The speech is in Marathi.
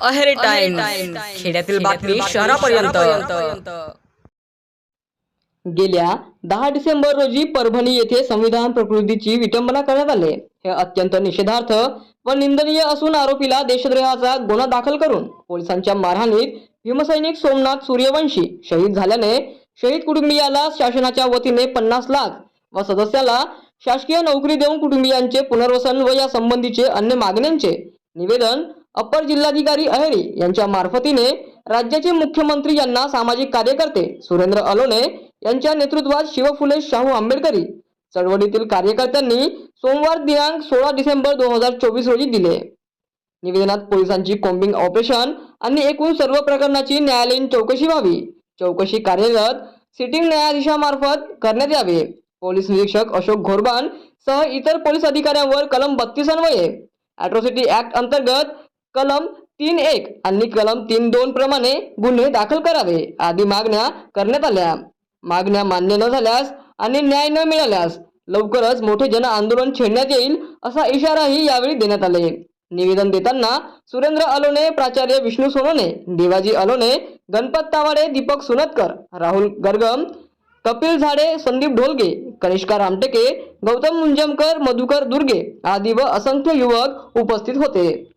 अहेरी टाइम खेड्यातील बातमी शहरापर्यंत. गेल्या दहा डिसेंबर रोजी परभणी येथे संविधान प्रकृतीची विटंबना करण्यात आले. हे अत्यंत निषेधार्थ व निंदनीय असून आरोपीला देशद्रोहाचा गुन्हा दाखल करून पोलिसांच्या मारहाणीत भीमसैनिक सोमनाथ सूर्यवंशी शहीद झाल्याने शहीद कुटुंबियाला शासनाच्या वतीने पन्नास लाख व सदस्याला शासकीय नोकरी देऊन कुटुंबियांचे पुनर्वसन व या संबंधीचे अन्य मागण्यांचे निवेदन अप्पर जिल्हाधिकारी अहेरी यांच्या मार्फतीने राज्याचे मुख्यमंत्री यांना सामाजिक कार्यकर्ते सुरेंद्र अलोने यांच्या नेतृत्वात शिवफुले शाहू आंबेडकरी चळवळीतील कार्यकर्त्यांनी सोमवार दिनांक सोळा डिसेंबर दोन हजार चोवीस रोजी दिले. निवेदनात पोलिसांची कॉम्बिंग ऑपरेशन आणि एकूण सर्व प्रकरणाची न्यायालयीन चौकशी व्हावी. चौकशी कार्यरत सिटिंग न्यायाधीशामार्फत करण्यात यावे. पोलीस निरीक्षक अशोक घोरबान सह इतर पोलीस अधिकाऱ्यांवर कलम बत्तीस अन्वये. अॅट्रॉसिटी ऍक्ट अंतर्गत कलम तीन एक आणि कलम तीन दोन प्रमाणे गुन्हे दाखल करावे. आदी मागण्या करण्यात आल्या. मागण्या मान्य न झाल्यास आणि न्याय न मिळाल्यास लवकरच मोठे जन आंदोलन छेडण्यात येईल असा इशाराही यावेळी देण्यात आले. निवेदन देताना सुरेंद्र अलोने प्राचार्य विष्णू सोनोने देवाजी अलोने गणपत तावाडे दीपक सुनतकर राहुल गर्गम कपिल झाडे संदीप ढोलगे कनिष्का रामटेके गौतम मुंजमकर मधुकर दुर्गे आदी व असंख्य युवक उपस्थित होते.